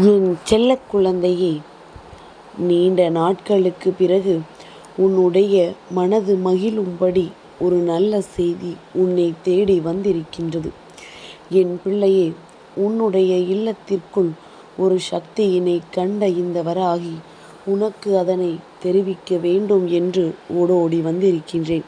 என் செல்ல குழந்தையே நீண்ட நாட்களுக்குப் பிறகு உன்னுடைய மனது மகிழும்படி ஒரு நல்ல செய்தி உன்னை தேடி வந்திருக்கின்றது. என் பிள்ளையே உன்னுடைய இல்லத்திற்குள் ஒரு சக்தியினை கண்ட இந்த வராகி உனக்கு அதனை தெரிவிக்க வேண்டும் என்று ஓடோடி வந்திருக்கின்றேன்.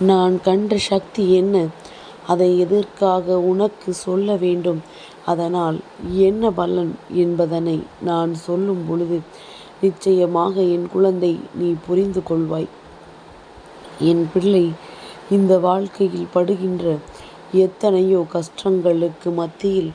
நான் கண்ட சக்தி என்ன? அதை எதற்காக உனக்கு சொல்ல வேண்டும்? அதனால் என்ன பலன் என்பதனை நான் சொல்லும் பொழுது நிச்சயமாக என் குழந்தை நீ புரிந்து கொள்வாய். என் பிள்ளை இந்த வாழ்க்கையில் படுகின்ற எத்தனையோ கஷ்டங்களுக்கு மத்தியில்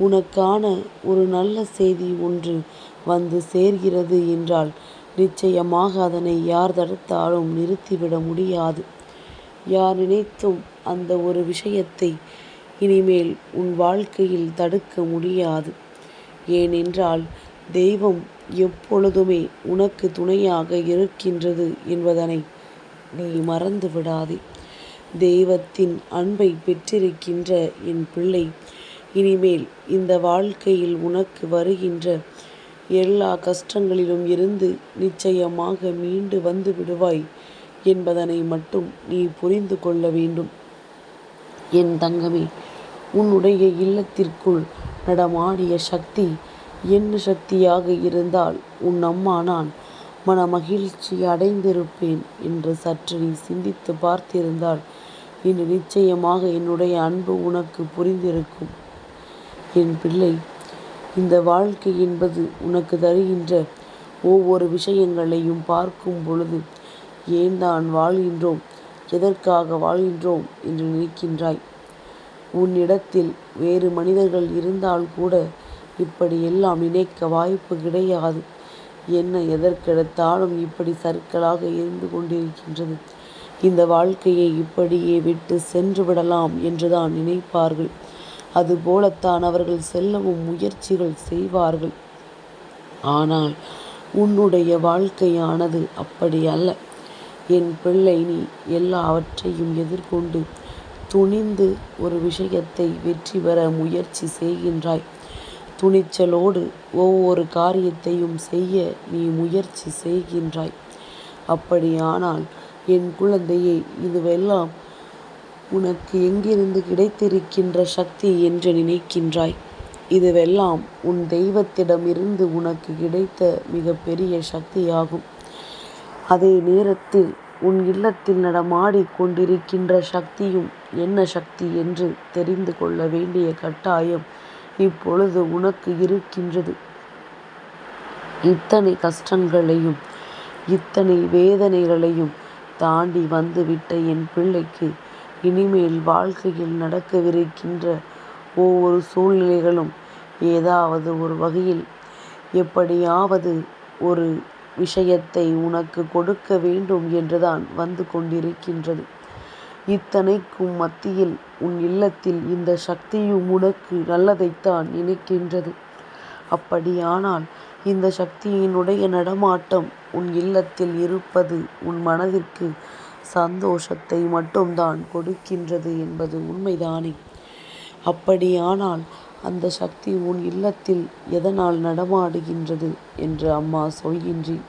உனக்கான ஒரு நல்ல செய்தி ஒன்று வந்து சேர்கிறது என்றால் நிச்சயமாக அதனை யார் தடுத்தாலும் நிறுத்திவிட முடியாது. யார் நினைத்தும் அந்த ஒரு விஷயத்தை இனிமேல் உன் வாழ்க்கையில் தடுக்க முடியாது. ஏனென்றால் தெய்வம் எப்பொழுதுமே உனக்கு துணையாக இருக்கின்றது என்பதனை நீ மறந்து விடாதே. தெய்வத்தின் அன்பைப் பெற்றிருக்கின்ற என் பிள்ளை இனிமேல் இந்த வாழ்க்கையில் உனக்கு வருகின்ற எல்லா கஷ்டங்களிலும் இருந்து நிச்சயமாக மீண்டு வந்து விடுவாய் என்பதனை மட்டும் நீ புரிந்து கொள்ள வேண்டும். என் தங்கமே உன்னுடைய இல்லத்திற்குள் நடமாடிய சக்தி என்ன சக்தியாக இருந்தால் உன் அம்மா நான் மன மகிழ்ச்சி அடைந்திருப்பேன் என்று சற்று நீ சிந்தித்து பார்த்திருந்தால் இன்று நிச்சயமாக என்னுடைய அன்பு உனக்கு புரிந்திருக்கும். என் பிள்ளை இந்த வாழ்க்கை என்பது உனக்கு தருகின்ற ஒவ்வொரு விஷயங்களையும் பார்க்கும் பொழுது ஏன் தான் வாழ்கின்றோம் எதற்காக வாழ்கின்றோம் என்று நினைக்கின்றாய். உன்னிடத்தில் வேறு மனிதர்கள் இருந்தால் கூட இப்படியெல்லாம் நினைக்க வாய்ப்பு கிடையாது. என்ன எதற்கெடுத்தாலும் இப்படி சர்க்கலாக இருந்து கொண்டிருக்கின்றது. இந்த வாழ்க்கையை இப்படியே விட்டு சென்று விடலாம் என்றுதான் நினைப்பார்கள். அதுபோலத்தான் அவர்கள் செல்லவும் முயற்சிகள் செய்வார்கள். ஆனால் உன்னுடைய வாழ்க்கையானது அப்படி அல்ல. என் பிள்ளை நீ எல்லாவற்றையும் எதிர்கொண்டு துணிந்து ஒரு விஷயத்தை வெற்றி பெற முயற்சி செய்கின்றாய். துணிச்சலோடு ஒவ்வொரு காரியத்தையும் செய்ய நீ முயற்சி செய்கின்றாய். அப்படியானால் என் குழந்தையே இதுவெல்லாம் உனக்கு எங்கிருந்து கிடைத்திருக்கின்ற சக்தி என்று நினைக்கின்றாய். இதுவெல்லாம் உன் தெய்வத்திடமிருந்து உனக்கு கிடைத்த மிகப்பெரிய சக்தியாகும். அதே நேரத்தில் உன் இல்லத்தில் நடமாடிக் கொண்டிருக்கின்ற சக்தியும் என்ன சக்தி என்று தெரிந்து கொள்ள வேண்டிய கட்டாயம் இப்பொழுது உனக்கு இருக்கின்றது. இத்தனை கஷ்டங்களையும் இத்தனை வேதனைகளையும் தாண்டி வந்துவிட்ட என் பிள்ளைக்கு இனிமேல் வாழ்க்கையில் நடக்கவிருக்கின்ற ஒவ்வொரு சூழ்நிலைகளும் ஏதாவது ஒரு வகையில் எப்படியாவது ஒரு விஷயத்தை உனக்கு கொடுக்க வேண்டும் என்றுதான் வந்து கொண்டிருக்கின்றது. இத்தனைக்கும் மத்தியில் உன் இல்லத்தில் இந்த சக்தியும் உனக்கு நல்லதைத்தான் நினைக்கின்றது. அப்படியானால் இந்த சக்தியினுடைய நடமாட்டம் உன் இல்லத்தில் இருப்பது உன் மனதிற்கு சந்தோஷத்தை மட்டும்தான் கொடுக்கின்றது என்பது உண்மைதானே. அப்படியானால் அந்த சக்தி உன் இல்லத்தில் எதனால் நடமாடுகின்றது என்று அம்மா சொல்கின்றேன்.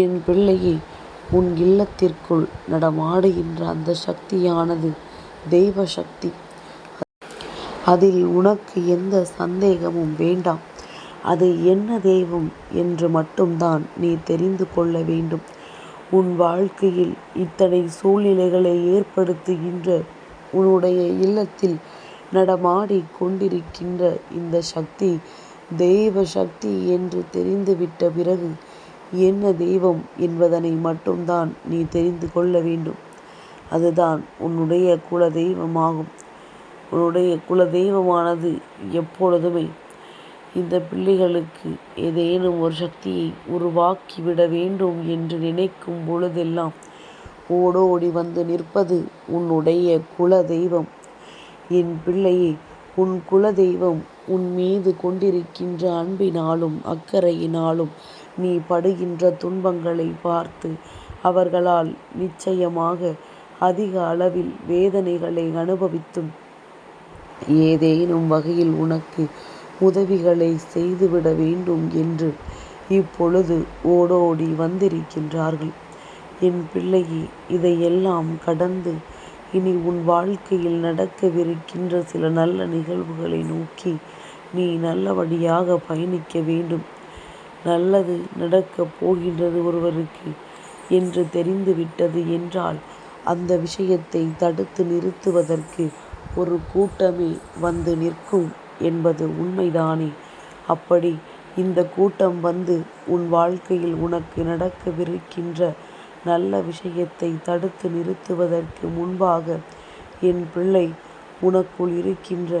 என் பிள்ளையே உன் இல்லத்திற்குள் நடமாடுகின்ற அந்த சக்தியானது தெய்வ சக்தி. அதில் உனக்கு எந்த சந்தேகமும் வேண்டாம். அது என்ன தெய்வம் என்று மட்டும்தான் நீ தெரிந்து கொள்ள வேண்டும். உன் வாழ்க்கையில் இத்தனை சூழ்நிலைகளை ஏற்படுத்துகின்ற உன்னுடைய இல்லத்தில் நடமாடிக் கொண்டிருக்கின்ற இந்த சக்தி தெய்வ சக்தி என்று தெரிந்துவிட்ட பிறகு என்ன தெய்வம் என்பதனை மட்டும்தான் நீ தெரிந்து கொள்ள வேண்டும். அதுதான் உன்னுடைய குல தெய்வமாகும். உன்னுடைய குல தெய்வமானது எப்பொழுதுமே இந்த பிள்ளைகளுக்கு ஏதேனும் ஒரு சக்தியை உருவாக்கிவிட வேண்டும் என்று நினைக்கும் பொழுதெல்லாம் ஓடோடி வந்து நிற்பது உன்னுடைய குல தெய்வம். என் பிள்ளையே உன் குலதெய்வம் உன் மீது கொண்டிருக்கின்ற அன்பினாலும் அக்கறையினாலும் நீ படுகின்ற துன்பங்களை பார்த்து அவர்களால் நிச்சயமாக அதிக அளவில் வேதனைகளை அனுபவித்தும் ஏதேனும் வகையில் உனக்கு உதவிகளை செய்துவிட வேண்டும் என்று இப்பொழுது ஓடோடி வந்திருக்கின்றார்கள். என் பிள்ளையே இதையெல்லாம் கடந்து இனி உன் வாழ்க்கையில் நடக்கவிருக்கின்ற சில நல்ல நிகழ்வுகளை நோக்கி நீ நல்லபடியாக பயணிக்க வேண்டும். நல்லது நடக்கப் போகின்றது ஒருவருக்கு என்று தெரிந்துவிட்டது என்றால் அந்த விஷயத்தை தடுத்து நிறுத்துவதற்கு ஒரு கூட்டமே வந்து நிற்கும் என்பது உண்மைதானே. அப்படி இந்த கூட்டம் வந்து உன் வாழ்க்கையில் உனக்கு நடக்கவிருக்கின்ற நல்ல விஷயத்தை தடுத்து நிறுத்துவதற்கு முன்பாக என் பிள்ளை உனக்குள் இருக்கின்ற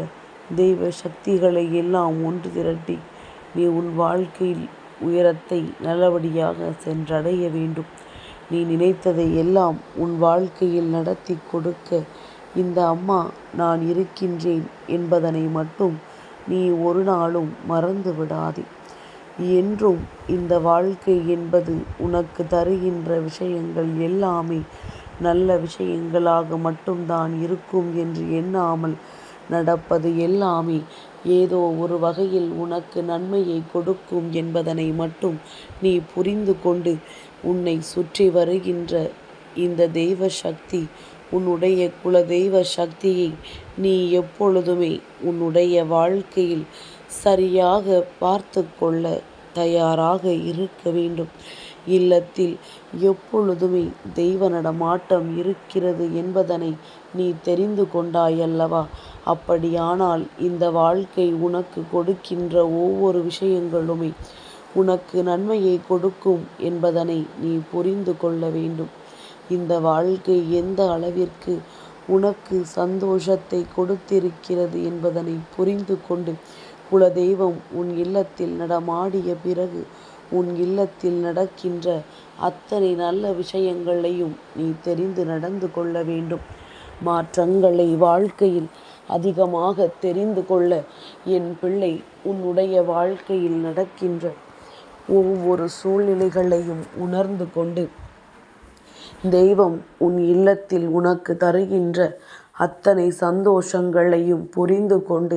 தெய்வ சக்திகளை எல்லாம் ஒன்று திரட்டி நீ உன் வாழ்க்கையில் உயரத்தை நல்லபடியாக சென்றடைய வேண்டும். நீ நினைத்ததை எல்லாம் உன் வாழ்க்கையில் நடத்தி கொடுக்க இந்த அம்மா நான் இருக்கின்றேன் என்பதனை மட்டும் நீ ஒரு நாளும் மறந்து விடாதே. என்றும் இந்த வாழ்க்கை என்பது உனக்கு தருகின்ற விஷயங்கள் எல்லாமே நல்ல விஷயங்களாக மட்டும்தான் இருக்கும் என்று எண்ணாமல் நடப்பது எல்லாமே. ஏதோ ஒரு வகையில் உனக்கு நன்மையை கொடுக்கும் என்பதனை மட்டும் நீ புரிந்து கொண்டு உன்னை சுற்றி வருகின்ற இந்த தெய்வ சக்தி உன்னுடைய குலதெய்வ சக்தியை நீ எப்பொழுதுமே உன்னுடைய வாழ்க்கையில் சரியாக பார்த்து கொள்ள தயாராக இருக்க வேண்டும். இல்லத்தில் எப்பொழுதுமே தெய்வ நடமாட்டம் இருக்கிறது என்பதனை நீ தெரிந்து கொண்டாயல்லவா? அப்படியானால் இந்த வாழ்க்கை உனக்கு கொடுக்கின்ற ஒவ்வொரு விஷயங்களுமே உனக்கு நன்மையை கொடுக்கும் என்பதனை நீ புரிந்து கொள்ள வேண்டும். இந்த வாழ்க்கை எந்த அளவிற்கு உனக்கு சந்தோஷத்தை கொடுத்திருக்கிறது என்பதனை புரிந்து கொண்டு குலதெய்வம் உன் இல்லத்தில் நடமாடிய பிறகு உன் இல்லத்தில் நடக்கின்ற அத்தனை நல்ல விஷயங்களையும் நீ தெரிந்து நடந்து கொள்ள வேண்டும். மாற்றங்களை வாழ்க்கையில் அதிகமாக தெரிந்து கொள்ள என் பிள்ளை உன்னுடைய வாழ்க்கையில் நடக்கின்ற ஒவ்வொரு சூழ்நிலைகளையும் உணர்ந்து கொண்டு தெய்வம் உன் இல்லத்தில் உனக்கு தருகின்ற அத்தனை சந்தோஷங்களையும் புரிந்து கொண்டு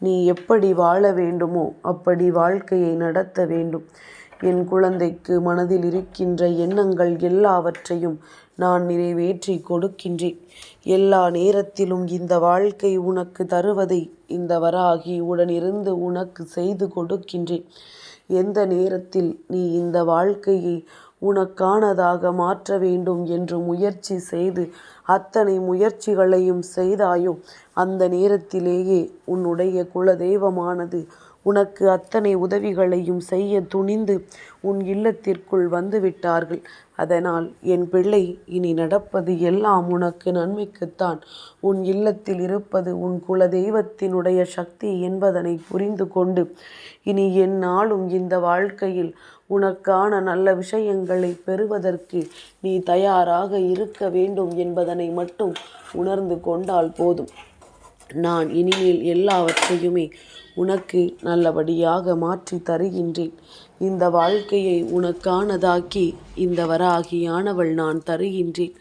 நீ எப்படி வாழ வேண்டுமோ அப்படி வாழ்க்கையை நடத்த வேண்டும். என் குழந்தைக்கு மனதில் இருக்கின்ற எண்ணங்கள் எல்லாவற்றையும் நான் நிறைவேற்றி கொடுக்கின்றேன். எல்லா நேரத்திலும் இந்த வாழ்க்கை உனக்கு தருவதை இந்த வராகி உடனிருந்து உனக்கு செய்து கொடுக்கின்றேன். எந்த நேரத்தில் நீ இந்த வாழ்க்கையை உனக்கானதாக மாற்ற வேண்டும் என்று முயற்சி செய்து அத்தனை முயற்சிகளையும் செய்தாயும் அந்த நேரத்திலேயே உன்னுடைய குலதெய்வமானது உனக்கு அத்தனை உதவிகளையும் செய்ய துணிந்து உன் இல்லத்திற்குள் வந்துவிட்டார்கள். அதனால் என் பிள்ளை இனி நடப்பது எல்லாம் உனக்கு நன்மைக்குத்தான். உன் இல்லத்தில் இருப்பது உன் குலதெய்வத்தினுடைய சக்தி என்பதனை புரிந்து கொண்டு இனி எந்நாளும் இந்த வாழ்க்கையில் உனக்கான நல்ல விஷயங்களை பெறுவதற்கு நீ தயாராக இருக்க வேண்டும் என்பதனை மட்டும் உணர்ந்து கொண்டால் போதும். நான் இனிமேல் எல்லாவற்றையுமே உனக்கு நல்லபடியாக மாற்றி தருகின்றேன். இந்த வாழ்க்கையை உனக்கானதாக்கி இந்த வராகியானவள் நான் தருகின்றேன்.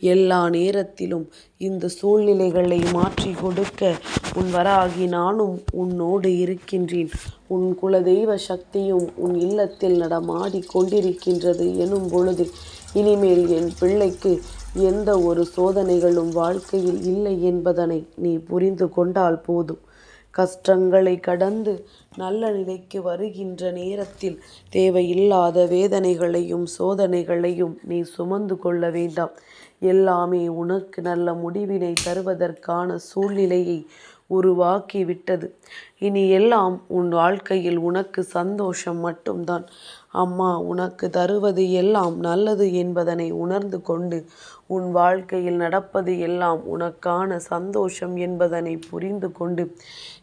எல்லா நேரத்திலும் இந்த சூழ்நிலைகளை மாற்றி கொடுக்க உன் வராகி நானும் உன்னோடு இருக்கின்றேன். உன் குலதெய்வ சக்தியும் உன் இல்லத்தில் நடமாடி கொண்டிருக்கின்றது எனும் பொழுது இனிமேல் என் பிள்ளைக்கு எந்த ஒரு சோதனைகளும் வாழ்க்கையில் இல்லை என்பதனை நீ புரிந்து கொண்டால் போதும். கஷ்டங்களை கடந்து நல்ல நிலைக்கு வருகின்ற நேரத்தில் தேவையில்லாத வேதனைகளையும் சோதனைகளையும் நீ சுமந்து கொள்ள வேண்டாம். எல்லாமே உனக்கு நல்ல முடிவினை தருவதற்கான சூழ்நிலையை உருவாக்கி விட்டது. இனி எல்லாம் உன் வாழ்க்கையில் உனக்கு சந்தோஷம் மட்டும்தான். அம்மா உனக்கு தருவது எல்லாம் நல்லது என்பதனை உணர்ந்து கொண்டு உன் வாழ்க்கையில் நடப்பது எல்லாம் உனக்கான சந்தோஷம் என்பதனை புரிந்து கொண்டு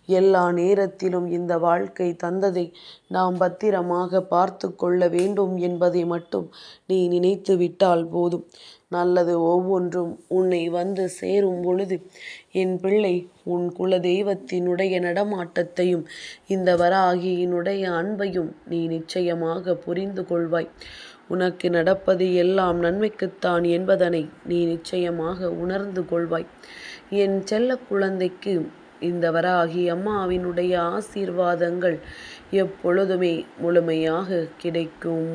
எல்லா நேரத்திலும் இந்த வாழ்க்கை தந்ததை நாம் பத்திரமாக பார்த்து கொள்ள வேண்டும் என்பதை மட்டும் நீ நினைத்து விட்டால் போதும். நல்லது ஒவ்வொன்றும் உன்னை வந்து சேரும் பொழுது என் பிள்ளை உன் குலதெய்வத்தினுடைய நடமாட்டத்தையும் இந்த வராகியினுடைய அன்பையும் நீ நிச்சயமாக புரிந்து கொள்வாய். உனக்கு நடப்பது எல்லாம் நன்மைக்குத்தான் என்பதனை நீ நிச்சயமாக உணர்ந்து கொள்வாய். என் செல்ல குழந்தைக்கு இந்த வராகி அம்மாவினுடைய ஆசீர்வாதங்கள் எப்பொழுதுமே முழுமையாக கிடைக்கும்